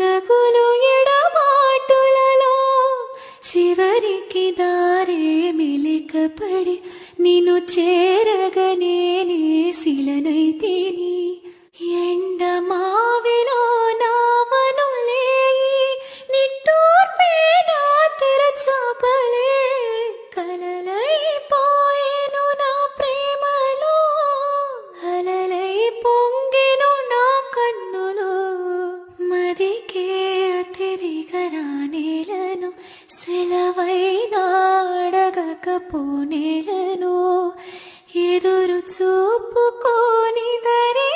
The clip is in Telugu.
పరుగులు ఎడబాటులలో చివరికి దారే మెలికపడి నిన్ను చేరగనే శిలనైతేని ఎండ మావిలో నావను లేయి నిట్టూర్పే నా తెరచపలే ఏమైనా అడగకపోనేలను ఎదురు చూపుకోని దరే